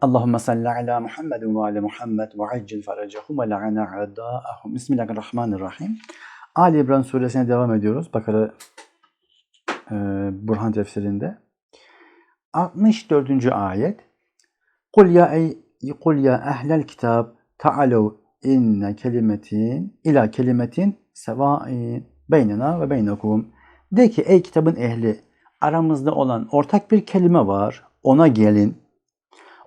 Allahümme salli ala Muhammed ve ala Muhammed ve accil faracahum ve la'ana a'da'ahum. Bismillahirrahmanirrahim. Ali İmran suresine devam ediyoruz. Bakara e, Burhan tefsirinde. 64. ayet. Kul ya ey kul ya ehlel kitab ta'alu inne kelimetin ila kelimetin seva'in beynena ve beynekum. De ki ey kitabın ehli aramızda olan ortak bir kelime var. Ona gelin.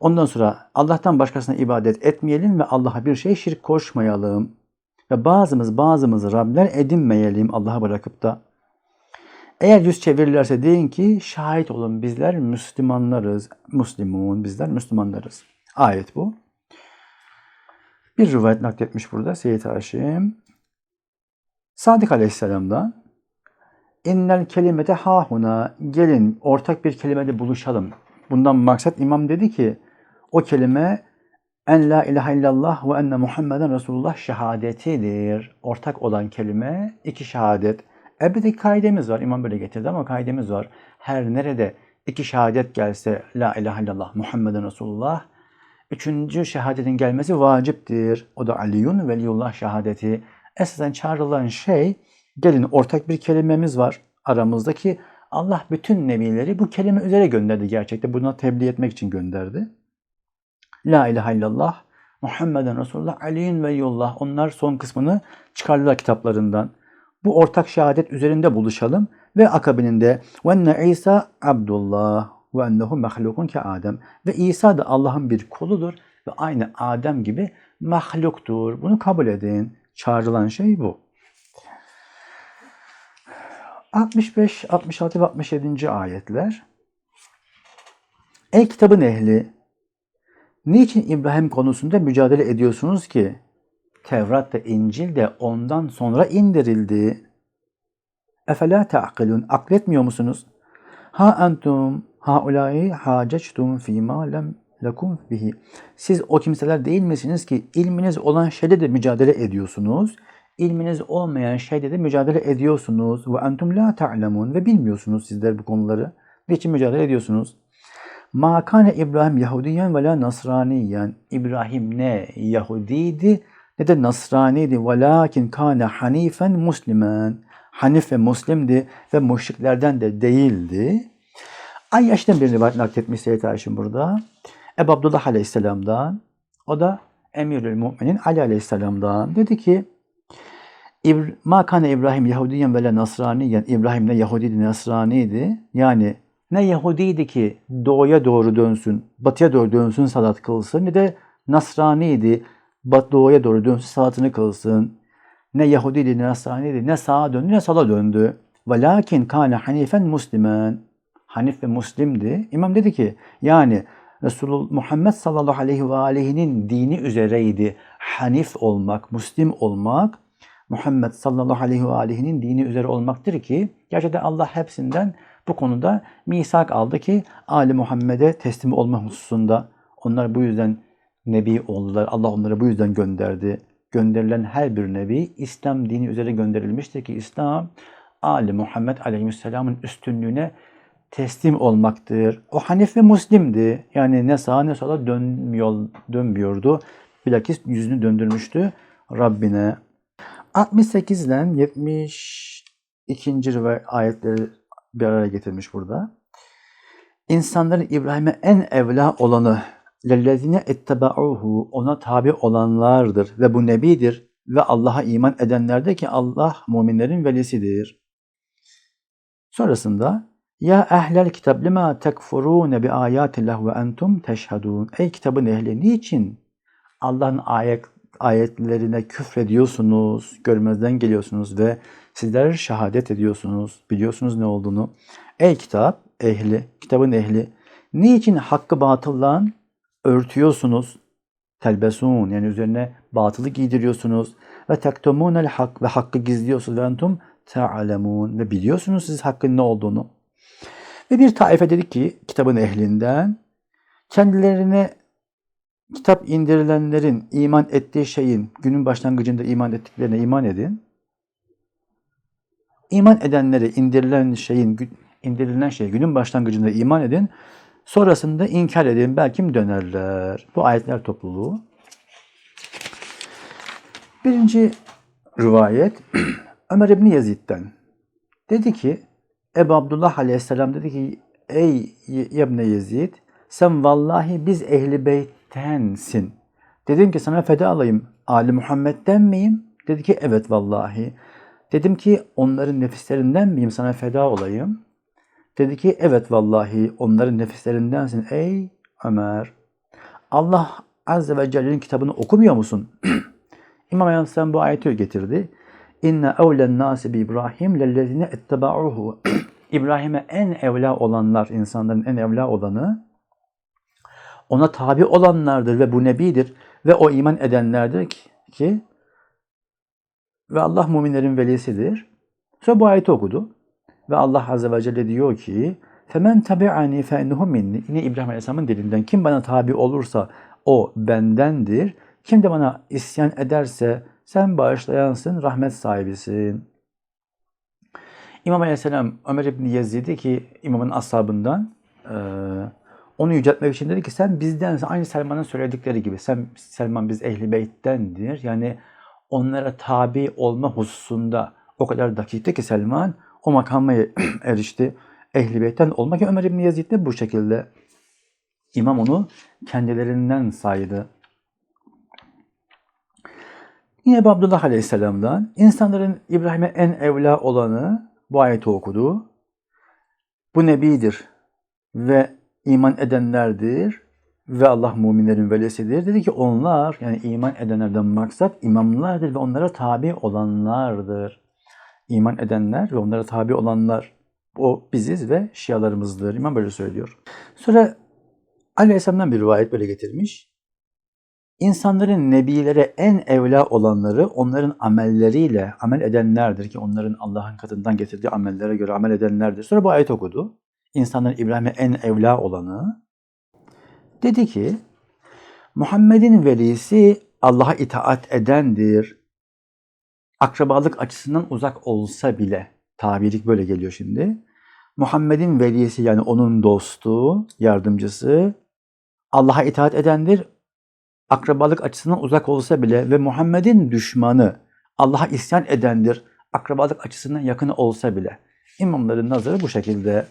Ondan sonra Allah'tan başkasına ibadet etmeyelim ve Allah'a bir şey şirk koşmayalım. Ve bazımız bazımız Rabler edinmeyelim Allah'a bırakıp da. Eğer yüz çevirirlerse deyin ki şahit olun bizler Müslümanlarız. Müslümun bizler Müslümanlarız. Ayet bu. Bir rivayet nakletmiş burada Seyyid Haşim. Sadık Aleyhisselam'dan İnnel kelimete hahuna gelin ortak bir kelimede buluşalım. Bundan maksat imam dedi ki o kelime en la ilahe illallah ve enne Muhammeden Resulullah şehadetidir. Ortak olan kelime iki şehadet. Elbette kaidemiz var. İmam böyle getirdi ama kaidemiz var. Her nerede iki şehadet gelse la ilahe illallah Muhammeden Resulullah üçüncü şehadetin gelmesi vaciptir. O da Aliyun veliyullah şehadeti. Esasen çağrılan şey gelin ortak bir kelimemiz var aramızdaki Allah bütün nebileri bu kelime üzere gönderdi gerçekte. Buna tebliğ etmek için gönderdi. La ilahe illallah Muhammeden Resulullah Aliyin ve yollah. Onlar son kısmını çıkardılar kitaplarından. Bu ortak şehadet üzerinde buluşalım ve akabininde ve İsa Abdullah ve ennehu mahlukun ke Adem. Ve İsa da Allah'ın bir koludur ve aynı Adem gibi mahluktur. Bunu kabul edin. Çağrılan şey bu. 65, 66 ve 67. ayetler. Ey kitabın ehli! Niçin İbrahim konusunda mücadele ediyorsunuz ki? Tevrat ve İncil de ondan sonra indirildi. Efela ta'kilun. Akletmiyor musunuz? Ha entum haulâi hâceçtum fîmâ lem lekum bihi. Siz o kimseler değil misiniz ki ilminiz olan şeyde de mücadele ediyorsunuz? ilminiz olmayan şeyde de mücadele ediyorsunuz. Ve entum la ta'lemun ve bilmiyorsunuz sizler bu konuları. Niçin mücadele ediyorsunuz? Ma kane İbrahim Yahudiyen ve la Nasraniyen. İbrahim ne Yahudiydi ne de Nasraniydi. Velakin kane hanifen muslimen. Hanif ve Muslimdi ve müşriklerden de değildi. Ayyaş'tan bir rivayet nakletmiş Seyyid Haşim burada. Ebu Abdullah Aleyhisselam'dan. O da Emirül Müminin Ali Aleyhisselam'dan. Dedi ki Ma kane İbrahim Yahudiyen ve Nasraniyen. İbrahim ne Yahudi ne Nasraniydi. Yani ne Yahudiydi ki doğuya doğru dönsün, batıya doğru dönsün salat kılsın. Ne de Nasraniydi, bat doğuya doğru dönsün salatını kılsın. Ne Yahudiydi ne Nasraniydi. Ne sağa döndü ne sola döndü. Velakin kane hanifen muslimen. Hanif ve muslimdi. İmam dedi ki yani Resulullah Muhammed sallallahu aleyhi ve aleyhinin dini üzereydi. Hanif olmak, muslim olmak Muhammed sallallahu aleyhi ve aleyhinin dini üzere olmaktır ki gerçekten Allah hepsinden bu konuda misak aldı ki Ali Muhammed'e teslim olma hususunda onlar bu yüzden nebi oldular. Allah onları bu yüzden gönderdi. Gönderilen her bir nebi İslam dini üzere gönderilmiştir ki İslam Ali Muhammed aleyhisselamın üstünlüğüne teslim olmaktır. O Hanif ve Müslim'di. Yani ne sağa ne sola dönmüyor, dönmüyordu. Bilakis yüzünü döndürmüştü Rabbine. 68 ile 72. ve ayetleri bir araya getirmiş burada. İnsanların İbrahim'e en evla olanı lellezine etteba'uhu ona tabi olanlardır ve bu nebidir ve Allah'a iman edenler ki Allah müminlerin velisidir. Sonrasında ya ehlel kitab lima tekfurune bi ayatillah ve entum teşhedun. Ey kitabın ehli niçin Allah'ın ayet ayetlerine küfrediyorsunuz, görmezden geliyorsunuz ve sizler şehadet ediyorsunuz, biliyorsunuz ne olduğunu. Ey kitap ehli, kitabın ehli, niçin hakkı batılla örtüyorsunuz? Telbesun yani üzerine batılı giydiriyorsunuz ve tektumunel hak ve hakkı gizliyorsunuz ve entum ta'alemun ve biliyorsunuz siz hakkın ne olduğunu. Ve bir taife dedik ki kitabın ehlinden kendilerine kitap indirilenlerin iman ettiği şeyin günün başlangıcında iman ettiklerine iman edin. İman edenlere indirilen şeyin indirilen şey günün başlangıcında iman edin. Sonrasında inkar edin belki dönerler. Bu ayetler topluluğu. Birinci rivayet Ömer İbni Yazid'den. Dedi ki Ebu Abdullah Aleyhisselam dedi ki ey İbni Yazid sen vallahi biz ehli beyttensin. Dedim ki sana feda alayım. Ali Muhammed'den miyim? Dedi ki evet vallahi. Dedim ki onların nefislerinden miyim sana feda olayım? Dedi ki evet vallahi onların nefislerindensin ey Ömer. Allah Azze ve Celle'nin kitabını okumuyor musun? İmam Aleyhisselam bu ayeti getirdi. İnne evlen nasi bi İbrahim lellezine etteba'uhu. İbrahim'e en evla olanlar, insanların en evla olanı ona tabi olanlardır ve bu nebidir ve o iman edenlerdir ki, ki ve Allah müminlerin velisidir. Sonra bu ayeti okudu. Ve Allah Azze ve Celle diyor ki Femen tabi'ani fe ennehu minni. Yine İbrahim Aleyhisselam'ın dilinden. Kim bana tabi olursa o bendendir. Kim de bana isyan ederse sen bağışlayansın, rahmet sahibisin. İmam Aleyhisselam Ömer İbni Yazid'i ki imamın ashabından e, onu yüceltmek için dedi ki sen bizdensin. Aynı Selman'ın söyledikleri gibi. Sen Selman biz ehli beyttendir. Yani onlara tabi olma hususunda o kadar dakikti ki Selman o makama erişti. Ehli beytten olmak ki Ömer İbni Yazid de bu şekilde. İmam onu kendilerinden saydı. Yine Ebu Abdullah Aleyhisselam'dan insanların İbrahim'e en evla olanı bu ayeti okudu. Bu nebidir ve iman edenlerdir ve Allah müminlerin velisidir. Dedi ki onlar yani iman edenlerden maksat imamlardır ve onlara tabi olanlardır. İman edenler ve onlara tabi olanlar o biziz ve şialarımızdır. İmam böyle söylüyor. Sonra Aleyhisselam'dan bir rivayet böyle getirmiş. İnsanların nebilere en evla olanları onların amelleriyle amel edenlerdir ki onların Allah'ın katından getirdiği amellere göre amel edenlerdir. Sonra bu ayet okudu. İnsanların İbrahim'e en evla olanı dedi ki Muhammed'in velisi Allah'a itaat edendir. Akrabalık açısından uzak olsa bile tabirlik böyle geliyor şimdi. Muhammed'in velisi yani onun dostu, yardımcısı Allah'a itaat edendir akrabalık açısından uzak olsa bile ve Muhammed'in düşmanı Allah'a isyan edendir, akrabalık açısından yakın olsa bile. İmamların nazarı bu şekilde.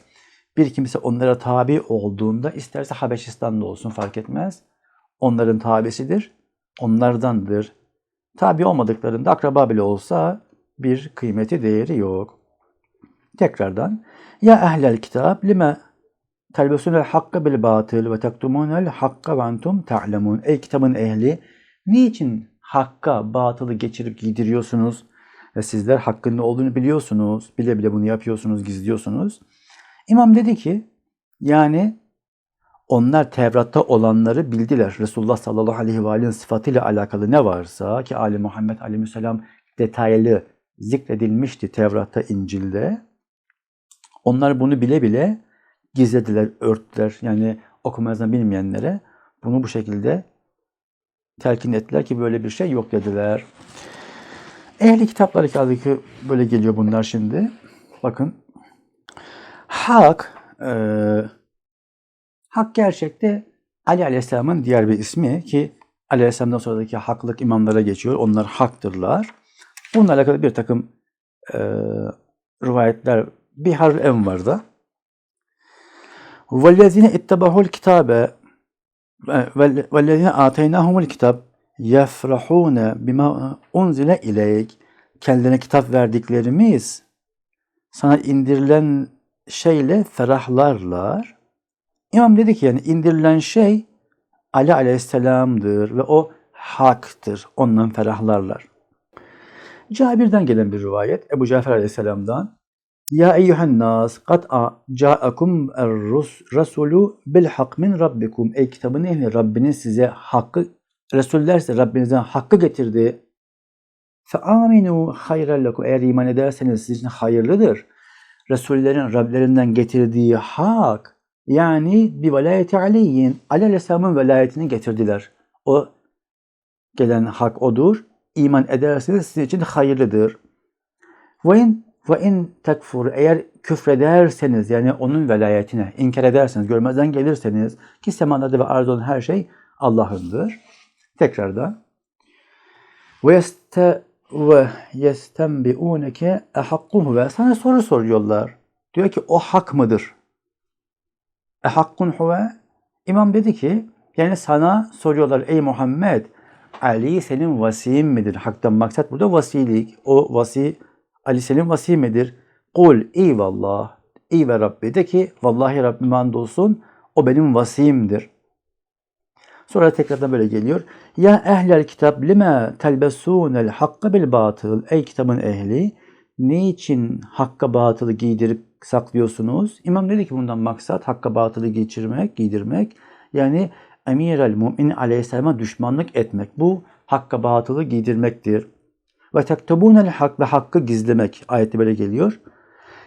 Bir kimse onlara tabi olduğunda isterse Habeşistan'da olsun fark etmez. Onların tabisidir, onlardandır. Tabi olmadıklarında akraba bile olsa bir kıymeti değeri yok. Tekrardan ya ehlel kitap lime telbesunel hakka bil batıl ve tektumunel hakka ve entum ta'lemun. Ey kitabın ehli, niçin hakka batılı geçirip giydiriyorsunuz? Ve sizler hakkın ne olduğunu biliyorsunuz. Bile bile bunu yapıyorsunuz, gizliyorsunuz. İmam dedi ki, yani onlar Tevrat'ta olanları bildiler. Resulullah sallallahu aleyhi ve sellem'in sıfatıyla alakalı ne varsa ki Ali Muhammed aleyhisselam detaylı zikredilmişti Tevrat'ta, İncil'de. Onlar bunu bile bile gizlediler, örttüler. Yani okuma yazma bilmeyenlere bunu bu şekilde telkin ettiler ki böyle bir şey yok dediler. Ehli kitapları ki böyle geliyor bunlar şimdi. Bakın. Hak e, Hak gerçekte Ali Aleyhisselam'ın diğer bir ismi ki Ali Aleyhisselam'dan sonraki haklık imamlara geçiyor. Onlar haktırlar. Bununla alakalı bir takım e, rivayetler bir harf en var da. وَالَّذِينَ اتَّبَهُ الْكِتَابَ وَالَّذِينَ آتَيْنَاهُمُ الْكِتَابِ يَفْرَحُونَ بِمَا اُنْزِلَ اِلَيْكَ Kendilerine kitap verdiklerimiz sana indirilen şeyle ferahlarlar. İmam dedi ki yani indirilen şey Ali Aleyhisselam'dır ve o haktır. Ondan ferahlarlar. Cabir'den gelen bir rivayet Ebu Cafer Aleyhisselam'dan ya eyyühen nas kat'a ca'akum er-rasulu bil hak min rabbikum. Ey kitabın ehli Rabbiniz size hakkı Resuller size Rabbinizden hakkı getirdi. Fe aminu hayran lekum. Eğer iman ederseniz sizin hayırlıdır. Resullerin Rablerinden getirdiği hak yani bir velayeti aleyhin Ali Aleyhisselam'ın velayetini getirdiler. O gelen hak odur. İman ederseniz sizin için hayırlıdır. Ve in Ve in tekfur eğer küfrederseniz yani onun velayetine inkar ederseniz, görmezden gelirseniz ki semalarda ve olan her şey Allah'ındır. Tekrardan ve ve yestenbiuneke ehakkuhu ve sana soru soruyorlar. Diyor ki o hak mıdır? Ehakkun huve İmam dedi ki yani sana soruyorlar ey Muhammed Ali senin vasiyin midir? Haktan maksat burada vasilik. O vasi Ali senin vasi midir? Kul eyvallah. Ey ve Rabbi de ki vallahi Rabbim andolsun o benim vasiyimdir. Sonra tekrardan böyle geliyor. Ya ehlel kitap lime telbesunel hakka bil batıl. Ey kitabın ehli niçin hakka batılı giydirip saklıyorsunuz? İmam dedi ki bundan maksat hakka batılı geçirmek, giydirmek. Yani emir el mümin aleyhisselama düşmanlık etmek. Bu hakka batılı giydirmektir. Ve tektubunel hak ve hakkı gizlemek. Ayette böyle geliyor.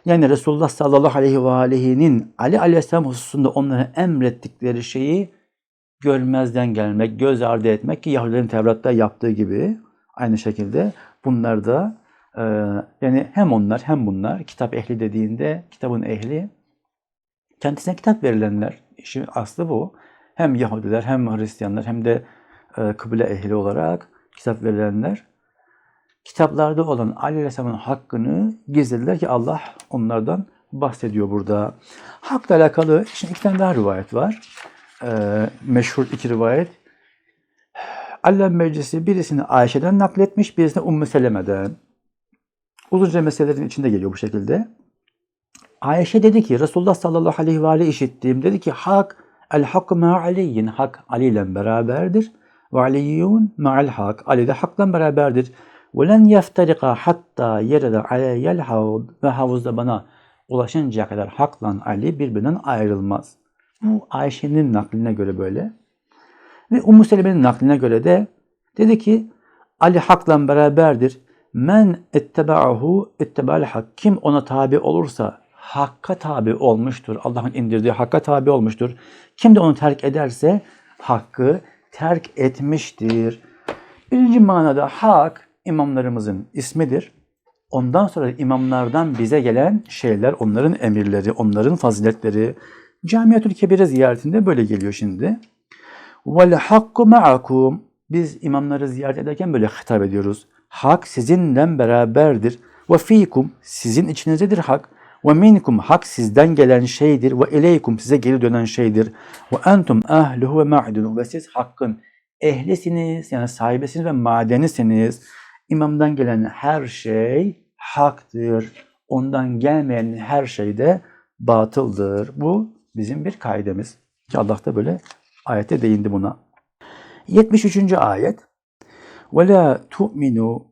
Yani Resulullah sallallahu aleyhi ve aleyhinin Ali aleyhisselam hususunda onlara emrettikleri şeyi görmezden gelmek, göz ardı etmek ki Yahudilerin Tevrat'ta yaptığı gibi aynı şekilde bunlar da e, yani hem onlar hem bunlar kitap ehli dediğinde kitabın ehli kendisine kitap verilenler. İşin aslı bu. Hem Yahudiler hem Hristiyanlar hem de e, kıble ehli olarak kitap verilenler kitaplarda olan Ali Aleyhisselam'ın hakkını gizlediler ki Allah onlardan bahsediyor burada. Hakla alakalı şimdi iki tane daha rivayet var. Ee, meşhur iki rivayet. Allah Meclisi birisini Ayşe'den nakletmiş, birisini Ümmü Seleme'den. Uzunca meselelerin içinde geliyor bu şekilde. Ayşe dedi ki Resulullah sallallahu aleyhi ve aleyhi işittiğim dedi ki hak el hak ma aliyyin hak Ali ile beraberdir ve aliyyun ma'al hak Ali de hakla beraberdir. Ve len yefterika hatta yerede aleyel havud ve havuzda bana ulaşıncaya kadar hakla Ali birbirinden ayrılmaz. Bu Ayşe'nin nakline göre böyle. Ve Ummu Seleme'nin nakline göre de dedi ki Ali hakla beraberdir. Men etteba'ahu etteba'al hak. Kim ona tabi olursa hakka tabi olmuştur. Allah'ın indirdiği hakka tabi olmuştur. Kim de onu terk ederse hakkı terk etmiştir. Birinci manada hak imamlarımızın ismidir. Ondan sonra imamlardan bize gelen şeyler, onların emirleri, onların faziletleri. Camiatül Kebire ziyaretinde böyle geliyor şimdi. Vel hakku ma'akum. Biz imamları ziyaret ederken böyle hitap ediyoruz. Hak sizinle beraberdir. Ve fikum sizin içinizdedir hak. Ve minkum hak sizden gelen şeydir. Ve ileykum size geri dönen şeydir. Ve entum ahluhu ve ma'dunu. Ve siz hakkın ehlisiniz yani sahibesiniz ve madenisiniz. İmamdan gelen her şey haktır. Ondan gelmeyen her şey de batıldır. Bu bizim bir kaidemiz. Ki Allah da böyle ayette değindi buna. 73. ayet. وَلَا تُؤْمِنُوا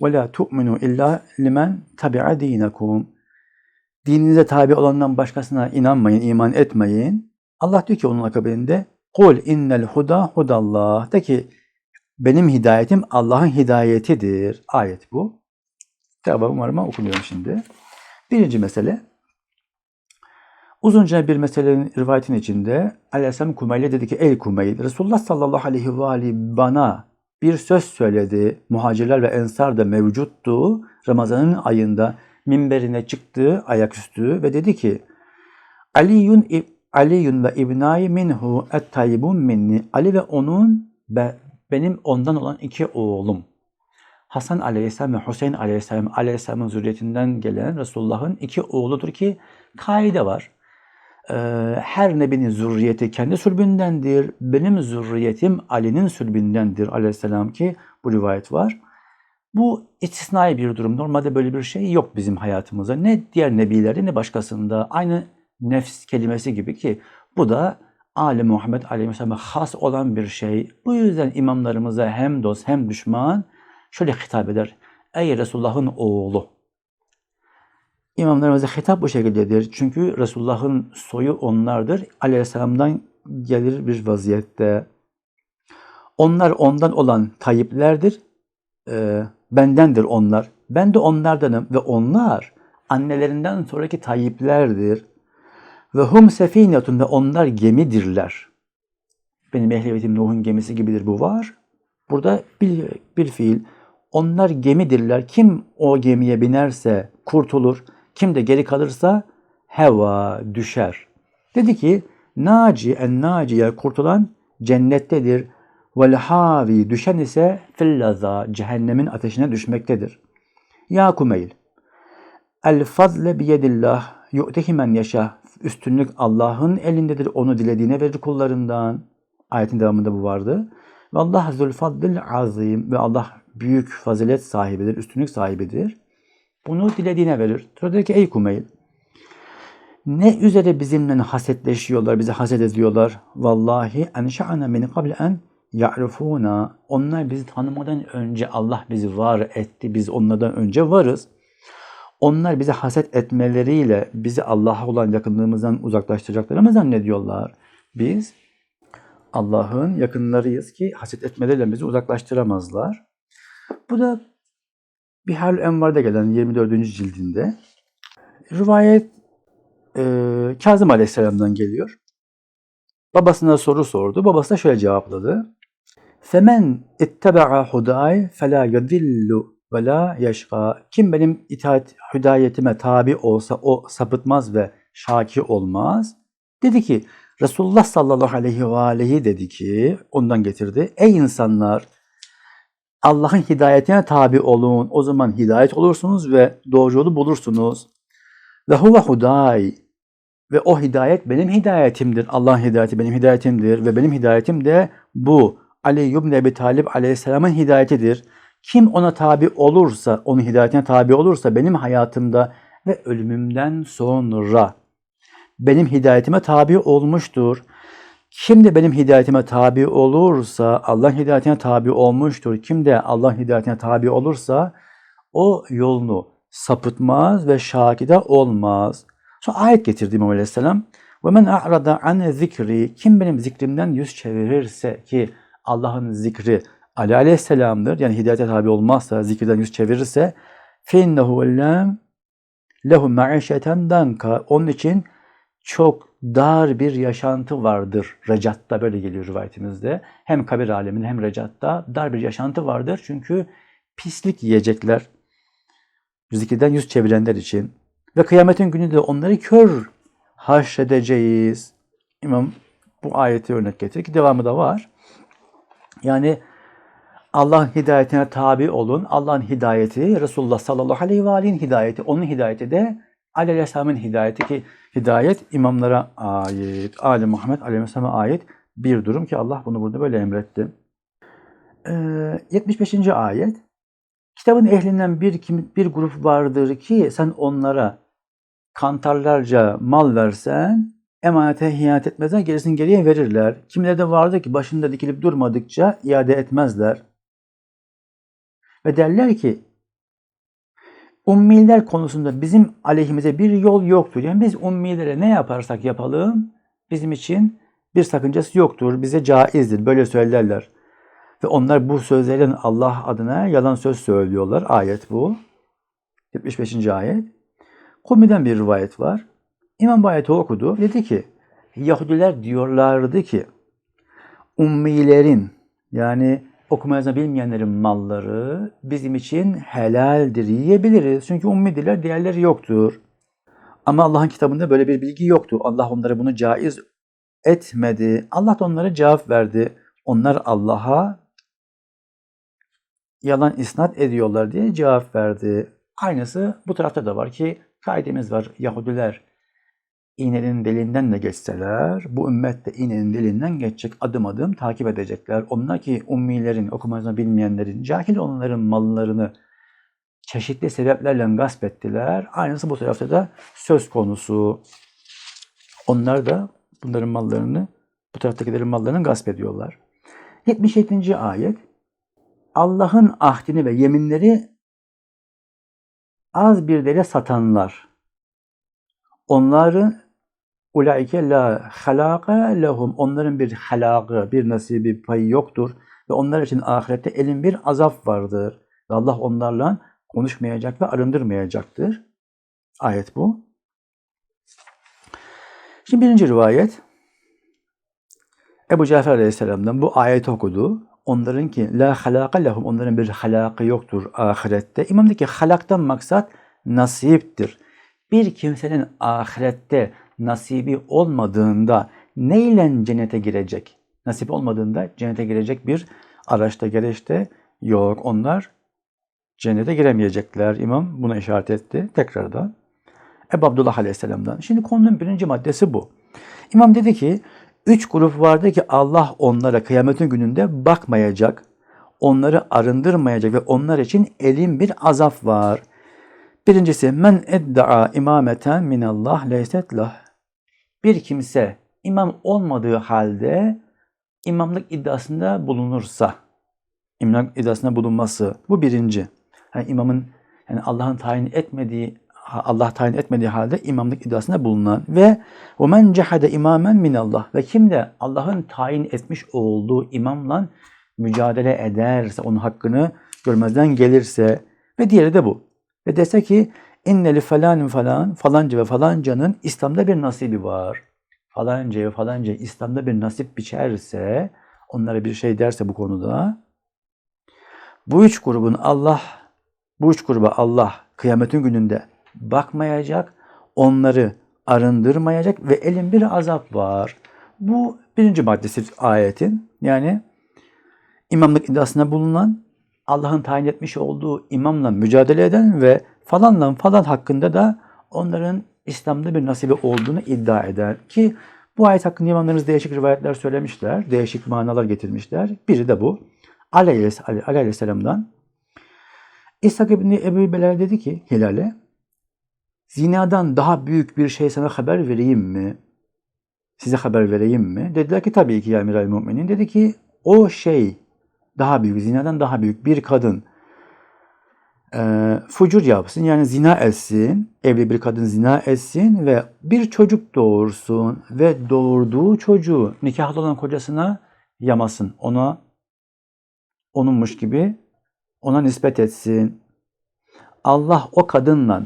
وَلَا تُؤْمِنُوا اِلَّا لِمَنْ تَبِعَ دِينَكُمْ Dininize tabi olandan başkasına inanmayın, iman etmeyin. Allah diyor ki onun akabinde Kul innel huda hudallah. De ki benim hidayetim Allah'ın hidayetidir. Ayet bu. Devamı umarım okumuyorum şimdi. Birinci mesele. Uzunca bir meselenin rivayetin içinde Aleyhisselam Kumeyl'e dedi ki ey Kumeyl Resulullah sallallahu aleyhi ve aleyhi bana bir söz söyledi. Muhacirler ve ensar da mevcuttu. Ramazan'ın ayında minberine çıktı ayaküstü ve dedi ki Aliyun Aliyun ve İbnai minhu et tayyibun minni. Ali ve onun ve benim ondan olan iki oğlum. Hasan aleyhisselam ve Hüseyin aleyhisselam aleyhisselamın zürriyetinden gelen Resulullah'ın iki oğludur ki kaide var. Ee, her nebinin zürriyeti kendi sülbündendir. Benim zürriyetim Ali'nin sülbündendir aleyhisselam ki bu rivayet var. Bu istisnai bir durum. Normalde böyle bir şey yok bizim hayatımızda. Ne diğer nebilerde ne başkasında. Aynı nefs kelimesi gibi ki bu da Ali Muhammed Aleyhisselam'a has olan bir şey. Bu yüzden imamlarımıza hem dost hem düşman şöyle hitap eder. Ey Resulullah'ın oğlu. İmamlarımıza hitap bu şekildedir. Çünkü Resulullah'ın soyu onlardır. Aleyhisselam'dan gelir bir vaziyette. Onlar ondan olan tayyiplerdir. Ee, bendendir onlar. Ben de onlardanım ve onlar annelerinden sonraki tayyiplerdir. Ve hum sefinetun ve onlar gemidirler. Benim ehliyetim Nuh'un gemisi gibidir bu var. Burada bir, bir fiil Onlar gemidirler. Kim o gemiye binerse kurtulur. Kim de geri kalırsa heva düşer. Dedi ki naci en naciye kurtulan cennettedir. Vel havi düşen ise fillaza cehennemin ateşine düşmektedir. Ya Kumeyl El fazle biyedillah yu'tehi men yaşa. Üstünlük Allah'ın elindedir. Onu dilediğine verir kullarından. Ayetin devamında bu vardı. Ve Allah zülfaddil azim ve Allah büyük fazilet sahibidir, üstünlük sahibidir. Bunu dilediğine verir. Sonra dedi ki ey Kumeyl ne üzere bizimle hasetleşiyorlar, bizi haset ediyorlar. Vallahi enşa'ana min qabl en ya'rifuna. Onlar bizi tanımadan önce Allah bizi var etti. Biz onlardan önce varız. Onlar bizi haset etmeleriyle bizi Allah'a olan yakınlığımızdan uzaklaştıracaklarını mı zannediyorlar? Biz Allah'ın yakınlarıyız ki haset etmeleriyle bizi uzaklaştıramazlar. Bu da Bihal Envar'da gelen 24. cildinde rivayet e, Kazım Aleyhisselam'dan geliyor. Babasına soru sordu. Babası da şöyle cevapladı. Femen itteba'a huday fela yadillu ve la yeşka. Kim benim itaat hidayetime tabi olsa o sapıtmaz ve şaki olmaz. Dedi ki Resulullah sallallahu aleyhi ve aleyhi dedi ki ondan getirdi. Ey insanlar Allah'ın hidayetine tabi olun. O zaman hidayet olursunuz ve doğru yolu bulursunuz. Ve huve huday. Ve o hidayet benim hidayetimdir. Allah'ın hidayeti benim hidayetimdir. Ve benim hidayetim de bu. Ali ibn Ebi Talib aleyhisselamın hidayetidir. Kim ona tabi olursa, onun hidayetine tabi olursa benim hayatımda ve ölümümden sonra benim hidayetime tabi olmuştur. Kim de benim hidayetime tabi olursa Allah'ın hidayetine tabi olmuştur. Kim de Allah'ın hidayetine tabi olursa o yolunu sapıtmaz ve şakide olmaz. Sonra ayet getirdi İmam Aleyhisselam. Ve men a'rada an zikri kim benim zikrimden yüz çevirirse ki Allah'ın zikri Ali Aleyhisselam'dır. Yani hidayete tabi olmazsa, zikirden yüz çevirirse فَاِنَّهُ وَلَّمْ لَهُ مَعِشَةً danka. Onun için çok dar bir yaşantı vardır. Recat'ta böyle geliyor rivayetimizde. Hem kabir aleminde hem Recat'ta dar bir yaşantı vardır. Çünkü pislik yiyecekler. Zikirden yüz çevirenler için. Ve kıyametin günü de onları kör haşredeceğiz. İmam bu ayeti örnek getirir ki devamı da var. Yani Allah'ın hidayetine tabi olun. Allah'ın hidayeti, Resulullah sallallahu aleyhi ve aleyhin hidayeti, onun hidayeti de Aleyhisselam'ın hidayeti ki hidayet imamlara ait, Ali Muhammed Aleyhisselam'a ait bir durum ki Allah bunu burada böyle emretti. Ee, 75. ayet Kitabın ehlinden bir, bir grup vardır ki sen onlara kantarlarca mal versen emanete hiyanet etmezler, gerisini geriye verirler. Kimileri de vardır ki başında dikilip durmadıkça iade etmezler. Ve derler ki ummiler konusunda bizim aleyhimize bir yol yoktur. Yani biz ummilere ne yaparsak yapalım bizim için bir sakıncası yoktur. Bize caizdir. Böyle söylerler. Ve onlar bu sözlerin Allah adına yalan söz söylüyorlar. Ayet bu. 75. ayet. Kumi'den bir rivayet var. İmam bu okudu. Dedi ki Yahudiler diyorlardı ki ummilerin yani okuma yazma bilmeyenlerin malları bizim için helaldir, yiyebiliriz. Çünkü ummidiler, diğerleri yoktur. Ama Allah'ın kitabında böyle bir bilgi yoktu. Allah onlara bunu caiz etmedi. Allah da onlara cevap verdi. Onlar Allah'a yalan isnat ediyorlar diye cevap verdi. Aynısı bu tarafta da var ki kaidemiz var. Yahudiler iğnenin deliğinden de geçseler bu ümmet de iğnenin deliğinden geçecek adım adım takip edecekler. Onlar ki ummilerin, okumasını bilmeyenlerin, cahil onların mallarını çeşitli sebeplerle gasp ettiler. Aynısı bu tarafta da söz konusu. Onlar da bunların mallarını, bu taraftakilerin mallarını gasp ediyorlar. 77. ayet Allah'ın ahdini ve yeminleri az bir dele satanlar. Onların ulaike la halaka lehum. Onların bir halakı, bir nasibi, payı yoktur. Ve onlar için ahirette elin bir azap vardır. Ve Allah onlarla konuşmayacak ve arındırmayacaktır. Ayet bu. Şimdi birinci rivayet. Ebu Cafer Aleyhisselam'dan bu ayeti okudu. Onların ki la halaka lehum onların bir halakı yoktur ahirette. İmam dedi ki halaktan maksat nasiptir. Bir kimsenin ahirette nasibi olmadığında neyle cennete girecek? Nasip olmadığında cennete girecek bir araçta gereçte yok. Onlar cennete giremeyecekler. İmam buna işaret etti tekrardan. Ebu Abdullah Aleyhisselam'dan. Şimdi konunun birinci maddesi bu. İmam dedi ki, üç grup vardı ki Allah onlara kıyametin gününde bakmayacak, onları arındırmayacak ve onlar için elin bir azap var. Birincisi, men edda'a imameten minallah leyset lah. Bir kimse imam olmadığı halde imamlık iddiasında bulunursa, imamlık iddiasında bulunması, bu birinci. Yani imamın yani Allah'ın tayin etmediği Allah tayin etmediği halde imamlık iddiasında bulunan ve o men cehade imamen minallah ve kim de Allah'ın tayin etmiş olduğu imamla mücadele ederse, onun hakkını görmezden gelirse ve diğeri de bu. Ve dese ki inneli falanin falan falanca ve falancanın İslam'da bir nasibi var. Falanca ve falanca İslam'da bir nasip biçerse, onlara bir şey derse bu konuda bu üç grubun Allah bu üç gruba Allah kıyametin gününde bakmayacak, onları arındırmayacak ve elin bir azap var. Bu birinci maddesi ayetin. Yani imamlık iddiasında bulunan, Allah'ın tayin etmiş olduğu imamla mücadele eden ve falanla falan hakkında da onların İslam'da bir nasibi olduğunu iddia eder. Ki bu ayet hakkında imamlarımız değişik rivayetler söylemişler, değişik manalar getirmişler. Biri de bu. Ali Aleyhisselam'dan İshak İbni Ebu Belal dedi ki Hilal'e zinadan daha büyük bir şey sana haber vereyim mi? Size haber vereyim mi? Dediler ki tabii ki ya Emiral Müminin. Dedi ki o şey daha büyük, zinadan daha büyük bir kadın e, fucur yapsın yani zina etsin, evli bir kadın zina etsin ve bir çocuk doğursun ve doğurduğu çocuğu nikahlı olan kocasına yamasın. Ona onunmuş gibi ona nispet etsin. Allah o kadınla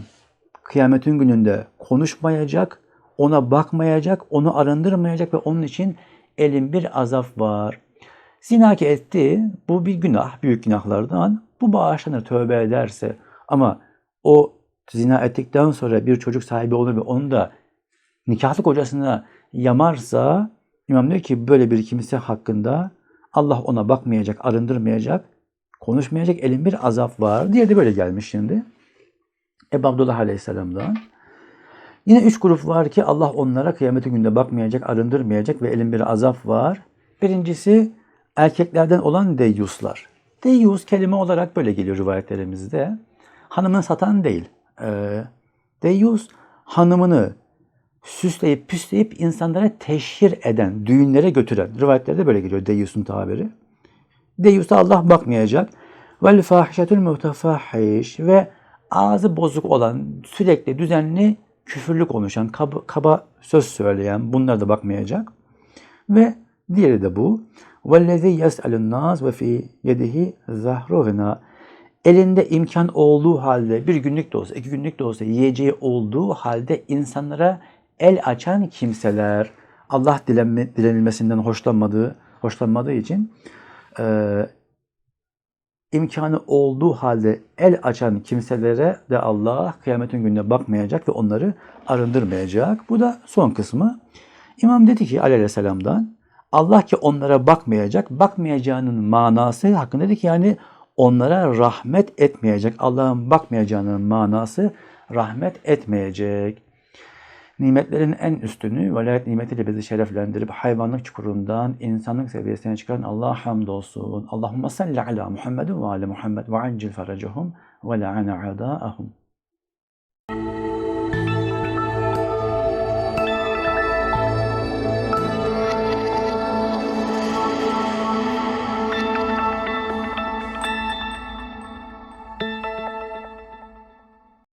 kıyametin gününde konuşmayacak, ona bakmayacak, onu arındırmayacak ve onun için elin bir azap var. Zina etti, bu bir günah, büyük günahlardan. Bu bağışlanır, tövbe ederse. Ama o zina ettikten sonra bir çocuk sahibi olur ve onu da nikahlı kocasına yamarsa, İmam diyor ki böyle bir kimse hakkında Allah ona bakmayacak, arındırmayacak, konuşmayacak elin bir azap var. Diye de böyle gelmiş şimdi. Ebu Abdullah Aleyhisselam'dan. Yine üç grup var ki Allah onlara kıyametin günde bakmayacak, arındırmayacak ve elin bir azap var. Birincisi erkeklerden olan deyyuslar. Deyyus kelime olarak böyle geliyor rivayetlerimizde. Hanımını satan değil. Ee, deyyus hanımını süsleyip püsleyip insanlara teşhir eden, düğünlere götüren. Rivayetlerde böyle geliyor deyyusun tabiri. Deyyus'a Allah bakmayacak. Vel fahişetül mutefahiş ve ağzı bozuk olan, sürekli düzenli küfürlü konuşan, kaba, kaba söz söyleyen bunlara da bakmayacak. Ve diğeri de bu. وَالَّذ۪ي يَسْأَلُ النَّاسِ وَفِي يَدِهِ زَهْرُغْنَا Elinde imkan olduğu halde, bir günlük de olsa, iki günlük de olsa yiyeceği olduğu halde insanlara el açan kimseler, Allah dilenme, dilenilmesinden hoşlanmadığı, hoşlanmadığı için e, imkanı olduğu halde el açan kimselere de Allah kıyametin gününe bakmayacak ve onları arındırmayacak. Bu da son kısmı. İmam dedi ki aleyhisselamdan Allah ki onlara bakmayacak, bakmayacağının manası hakkında dedi ki yani onlara rahmet etmeyecek. Allah'ın bakmayacağının manası rahmet etmeyecek. Nimetlerin en üstünü velayet nimetiyle bizi şereflendirip hayvanlık çukurundan insanlık seviyesine çıkaran Allah'a hamdolsun. Allahümme salli ala Muhammed ve ala Muhammed ve ancil feracahum ve la'ana a'da'ahum.